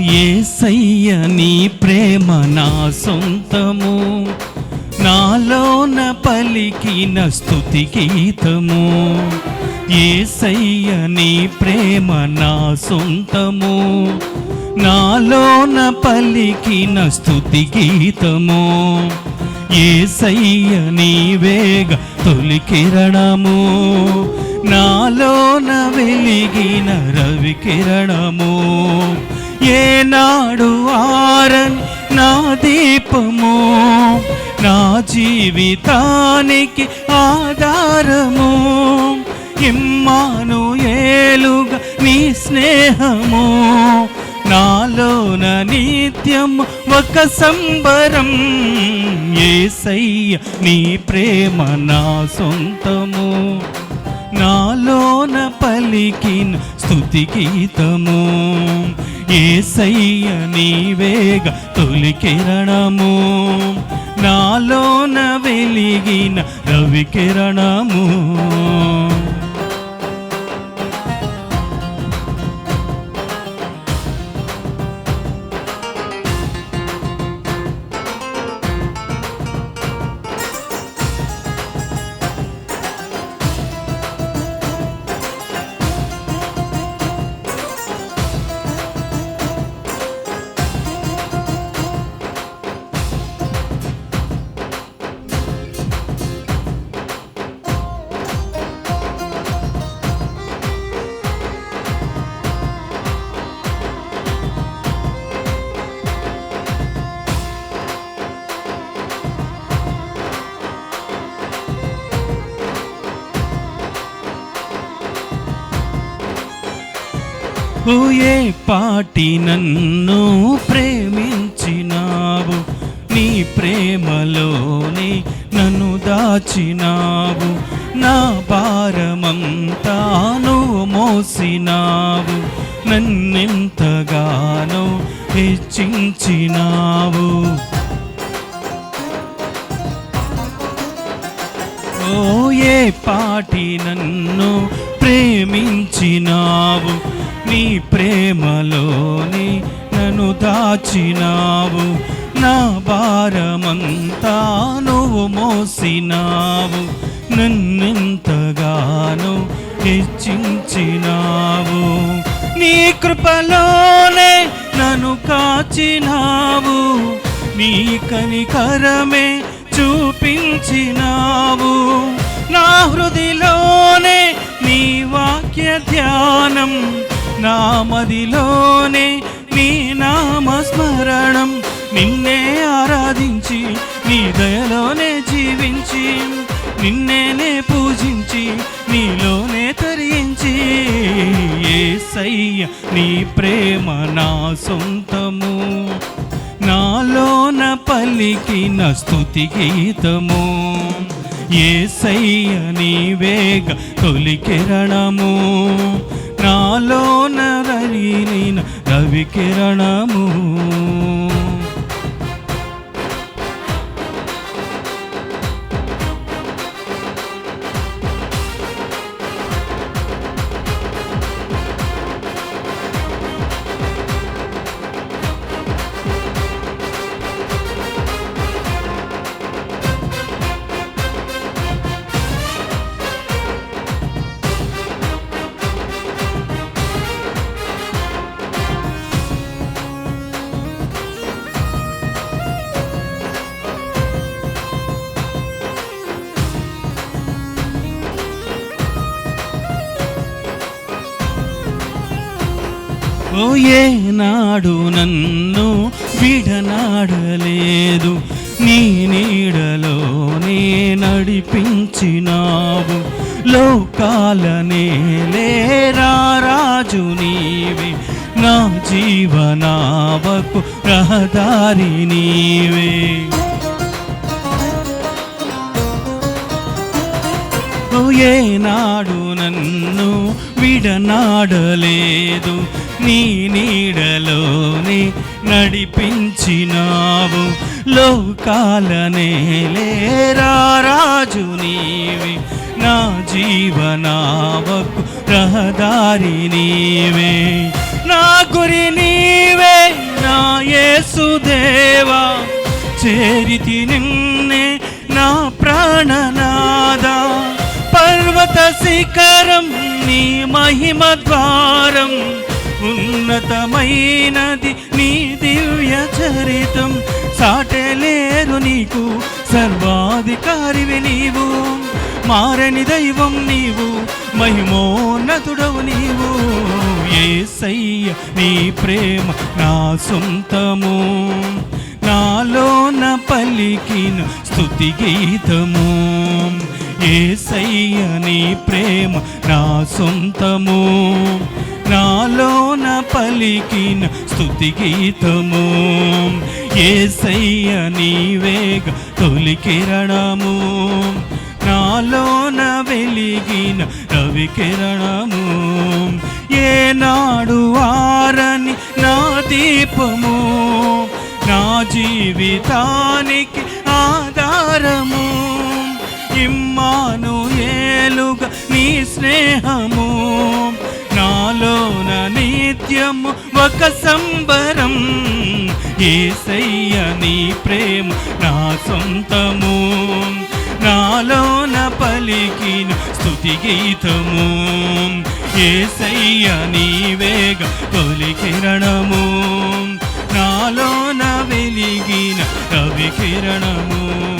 ఏసయ్య నీ ప్రేమ నా సొంతము. నాలోన పలికిన స్థుతి గీతము. ఏసయ్య నీ ప్రేమ నా సొంతము. నాలోన పలికిన స్థుతి గీతము. ఏసయ్య నీ వేగ తొలి కిరణము. నాలోన వెలిగిన రవి కిరణము. ఏనాడు ఆరన్ నా దీపము నా జీవితానికి ఆధారము. ఇమ్మాను ఏలుగా నీ స్నేహము నాలోన నిత్యం ఒక సంబరం. ఏసయ్య నీ ప్రేమ నా సొంతము నాలోన పలికిన స్థుతి గీతము. ఏసయ్య నీవేగ తొలి కిరణము. నాలోన వెలిగిన రవి కిరణము. ఓ ఏ పాటి నన్ను ప్రేమించినావు. నీ ప్రేమలోనే నన్ను దాచినావు. నా భారమంతా నువ్వు మోసినావు. నన్నెంతగానో హెచ్చించినావు. ఓ ఏ పాటి నన్ను ప్రేమించినావు. నీ ప్రేమలోని నన్ను దాచినావు. నా భారమంతా నువ్వు మోసినావు. నన్నెంతగానో హెచ్చించినావు. నీ కృపలోనే నన్ను కాచినావు. నీ కనికరమే చూపించినావు. నా హృదిలో వాక్య ధ్యానం నామదిలోనే నీ నామస్మరణం. నిన్నే ఆరాధించి నీ దయలోనే జీవించి నిన్నేనే పూజించి నీలోనే తరించి. ఏసయ్య నీ ప్రేమ నా సొంతము. నాలోన పలికిన స్తుతి గీతము. ఏసయ్య నీ వేగ తొలి కిరణము. నాలో రగిలిన రవి కిరణము. ఓ ఏనాడు నన్ను విడనాడలేదు? నీ నీడలోనే నడిపించినావు. లోకాలనే నేలేరా రాజు నీవే? నా జీవనావకు రహదారి నీవే. ఏనాడు నన్ను విడనాడలేదు? నీ నీడలోనే నడిపించినావు. లోకాలనేలేరా రాజు నీవి. నా జీవనావకు రహదారి నీవే. నా గురి నీవే నా నా యేసుదేవా చేరితి నిన్నే నా ప్రాణనాదా. పర్వత శిఖరం నీ మహిమ ద్వారం. ఉన్నతమైనది నీ దివ్య చరితం. సాటలేరు నీకు సర్వాధికారివి నీవు. మారని దైవం నీవు మహిమోన్నతుడవు నీవు. ఏసయ్య నీ ప్రేమ నా సొంతము. నాలోన పలికిన స్థుతి గీతము. ఏసయ్య నీ ప్రేమ నా సొంతము. నాలోన పలికిన స్థుతి గీతము. ఏసయ్య నీవేగ తొలి కిరణము. నాలోన వెలిగిన రవి కిరణము. ఏనాడు వారని నా దీపము. నా జీవితానికి ఆధారము. ఇమ్మాను ఏలుగా నీ స్నేహము. నాలోన నిత్యము ఒక సంబరం. ఏసయ్య నీ ప్రేమ నా సొంతము. నాలోన పలికిన స్థుతి గీతము. ఏసయ్య నీవేగ తొలి కిరణము. నాలోన వెలిగిన రవి కిరణము.